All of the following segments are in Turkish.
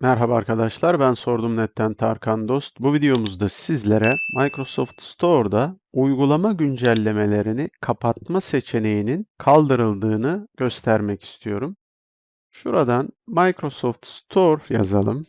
Merhaba arkadaşlar, ben Sordum.net'ten Tarkan Dost. Bu videomuzda sizlere Microsoft Store'da uygulama güncellemelerini kapatma seçeneğinin kaldırıldığını göstermek istiyorum. Şuradan Microsoft Store yazalım.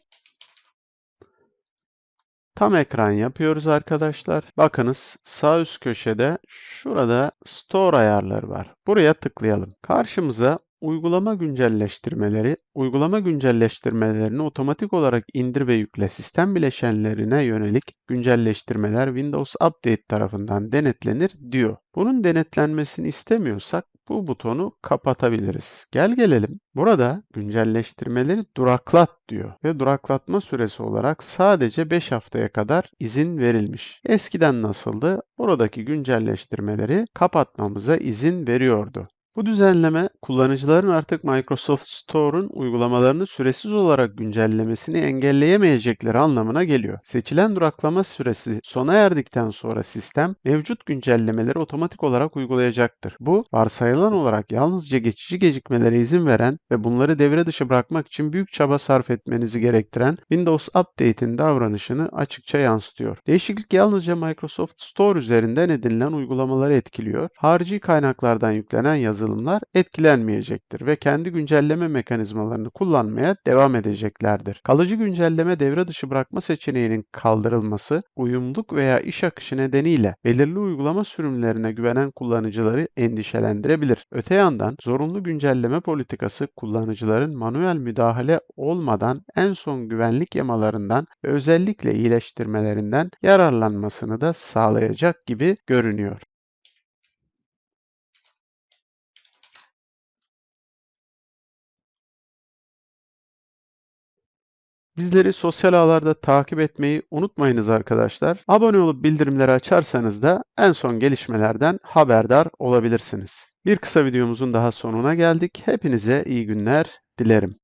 Tam ekran yapıyoruz arkadaşlar. Bakınız sağ üst köşede şurada Store ayarları var. Buraya tıklayalım. Karşımıza uygulama güncelleştirmeleri, uygulama güncelleştirmelerini otomatik olarak indir ve yükle sistem bileşenlerine yönelik güncelleştirmeler Windows Update tarafından denetlenir diyor. Bunun denetlenmesini istemiyorsak bu butonu kapatabiliriz. Gel gelelim. Burada güncelleştirmeleri duraklat diyor ve duraklatma süresi olarak sadece 5 haftaya kadar izin verilmiş. Eskiden nasıldı? Buradaki güncelleştirmeleri kapatmamıza izin veriyordu. Bu düzenleme kullanıcıların artık Microsoft Store'un uygulamalarını süresiz olarak güncellemesini engelleyemeyecekleri anlamına geliyor. Seçilen duraklama süresi sona erdikten sonra sistem mevcut güncellemeleri otomatik olarak uygulayacaktır. Bu varsayılan olarak yalnızca geçici gecikmelere izin veren ve bunları devre dışı bırakmak için büyük çaba sarf etmenizi gerektiren Windows Update'in davranışını açıkça yansıtıyor. Değişiklik yalnızca Microsoft Store üzerinden edinilen uygulamaları etkiliyor. Harici kaynaklardan yüklenen yazılımlar etkilenmeyecektir ve kendi güncelleme mekanizmalarını kullanmaya devam edeceklerdir. Kalıcı güncelleme devre dışı bırakma seçeneğinin kaldırılması, uyumluluk veya iş akışı nedeniyle belirli uygulama sürümlerine güvenen kullanıcıları endişelendirebilir. Öte yandan zorunlu güncelleme politikası kullanıcıların manuel müdahale olmadan en son güvenlik yamalarından ve özellikle iyileştirmelerinden yararlanmasını da sağlayacak gibi görünüyor. Bizleri sosyal ağlarda takip etmeyi unutmayınız arkadaşlar. Abone olup bildirimleri açarsanız da en son gelişmelerden haberdar olabilirsiniz. Bir kısa videomuzun daha sonuna geldik. Hepinize iyi günler dilerim.